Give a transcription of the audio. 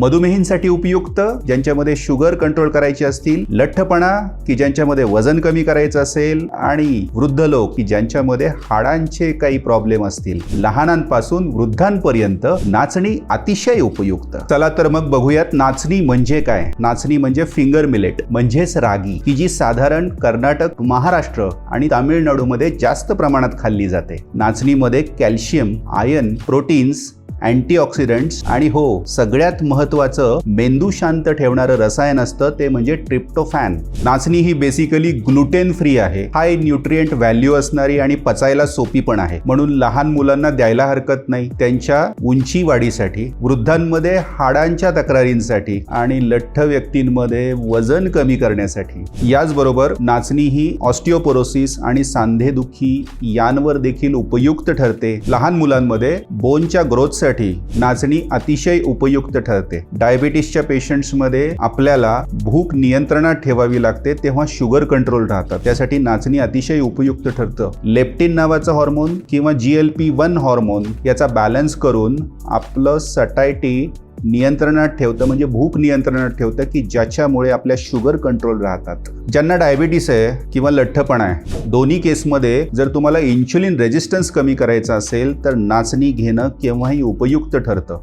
मधुमेहींसाठी उपयुक्त ज्यांच्यामध्ये शुगर कंट्रोल करायची असतील लठ्ठपणा की ज्यांच्यामध्ये वजन कमी करायचं असेल आणि वृद्ध लोक की ज्यांच्यामध्ये हाडांचे काही प्रॉब्लेम असतील. लहानांपासून वृद्धांपर्यंत नाचणी अतिशय उपयुक्त. चला तर मग बघूयात नाचणी म्हणजे काय? नाचणी म्हणजे फिंगर मिलेट म्हणजेच रागी की जी साधारण कर्नाटक महाराष्ट्र आणि तामिळनाडूमध्ये जास्त प्रमाणात खाल्ली जाते. नाचणीमध्ये कॅल्शियम आयर्न प्रोटीन्स अँटीऑक्सिडंट्स आणि हो सगळ्यात महत्वाचं मेंदू शांत ठेवणारं रसायन असतं ते म्हणजे ट्रिप्टोफॅन. नाचणी ही बेसिकली ग्लुटेन फ्री आहे हाय न्यूट्रिएंट व्हॅल्यू असणारी आणि पचायला सोपी पण आहे. म्हणून लहान मुलांना द्यायला हरकत नाही. त्यांच्या उंची वाढीसाठी वृद्धांमध्ये हाडांच्या तक्रारींसाठी आणि लठ्ठ व्यक्तींमध्ये वजन कमी करण्यासाठी. याचबरोबर नाचणी ही ऑस्टिओपोरोसिस आणि सांधेदुखी यांवर देखील उपयुक्त ठरते. लहान मुलांमध्ये बोनच्या ग्रोथसाठी नाचणी अतिशय उपयुक्त ठरते. डायबिटीसच्या पेशंट्समध्ये आपल्याला भूक नियंत्रणात ठेवावी लागते तेव्हा शुगर कंट्रोल राहतात त्यासाठी नाचणी अतिशय उपयुक्त ठरतं. लेप्टिन नावाचं हॉर्मोन किंवा G L P one hormone याचा बॅलन्स करून आपलं सटायटी नियंत्रणात ठेवतं म्हणजे भूक नियंत्रणात ठेवतं की ज्याच्यामुळे आपल्या शुगर कंट्रोल राहतात. ज्यांना डायबिटीस आहे किंवा लठ्ठपणा आहे दोन्ही केसमध्ये जर तुम्हाला इन्शुलिन रेजिस्टन्स कमी करायचा असेल तर नाचणी घेणं केव्हाही उपयुक्त ठरतं.